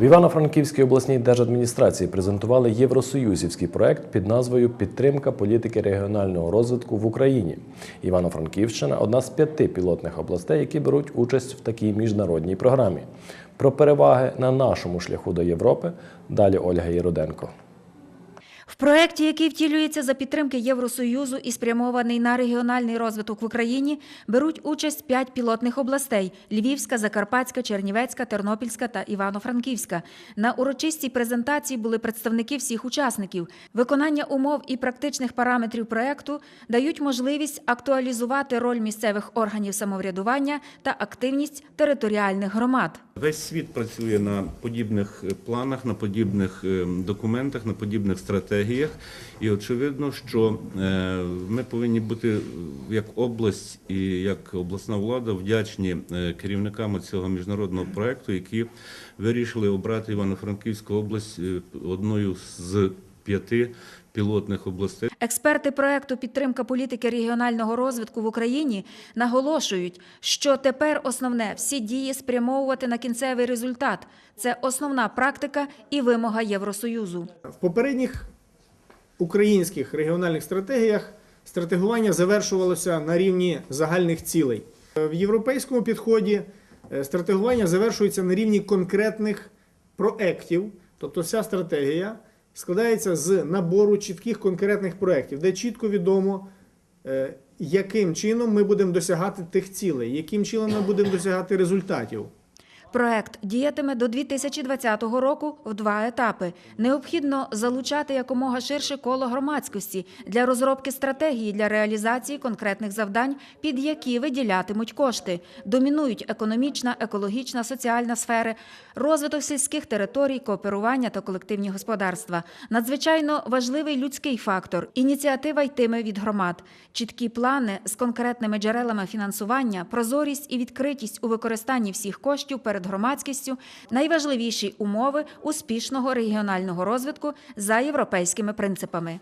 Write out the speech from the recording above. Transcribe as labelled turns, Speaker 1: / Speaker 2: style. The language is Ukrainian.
Speaker 1: В Івано-Франківській обласній держадміністрації презентували євросоюзівський проект під назвою Підтримка політики регіонального розвитку в Україні. Івано-Франківщина одна з п'яти пілотних областей, які беруть участь в такій міжнародній програмі. Про переваги на нашому шляху до Європи далі Ольга Єруденко.
Speaker 2: В проєкті, який втілюється за підтримки Євросоюзу і спрямований на регіональний розвиток в Україні, беруть участь п'ять пілотних областей: Львівська, Закарпатська, Чернівецька, Тернопільська та Івано-Франківська. На урочистій презентації були представники всіх учасників. Виконання умов і практичних параметрів проєкту дають можливість актуалізувати роль місцевих органів самоврядування та активність територіальних громад.
Speaker 3: Весь світ працює на подібних планах, на подібних е, документах, на подібних стратегіях. І очевидно, що е, ми повинні бути як область і як обласна влада вдячні е, керівникам цього міжнародного проекту, які вирішили обрати Івано-Франківську область е, одною з п'яти пілотних областей.
Speaker 2: Експерти проекту підтримка політики регіонального розвитку в Україні наголошують, що тепер основне всі дії спрямовувати на кінцевий результат. Це основна практика і вимога Євросоюзу.
Speaker 4: В попередніх українських регіональних стратегіях стратегування завершувалося на рівні загальних цілей. В європейському підході е, стратегування завершується на рівні конкретних проєктів, тобто вся стратегія складається з набору чітких конкретних проєктів, де чітко відомо, е, яким чином ми будемо досягати тих цілей, яким чином ми будемо досягати результатів.
Speaker 2: Проект діятиме до 2020 року в два етапи. Необхідно залучати якомога ширше коло громадськості для розробки стратегії для реалізації конкретних завдань, під які виділятимуть кошти. Домінують економічна, екологічна, соціальна сфери, розвиток сільських територій, кооперування та колективні господарства. Надзвичайно важливий людський фактор. Ініціатива йтиме від громад. Чіткі плани з конкретними джерелами фінансування, прозорість і відкритість у використанні всіх коштів перед громадськістю найважливіші умови успішного регіонального розвитку за європейськими принципами.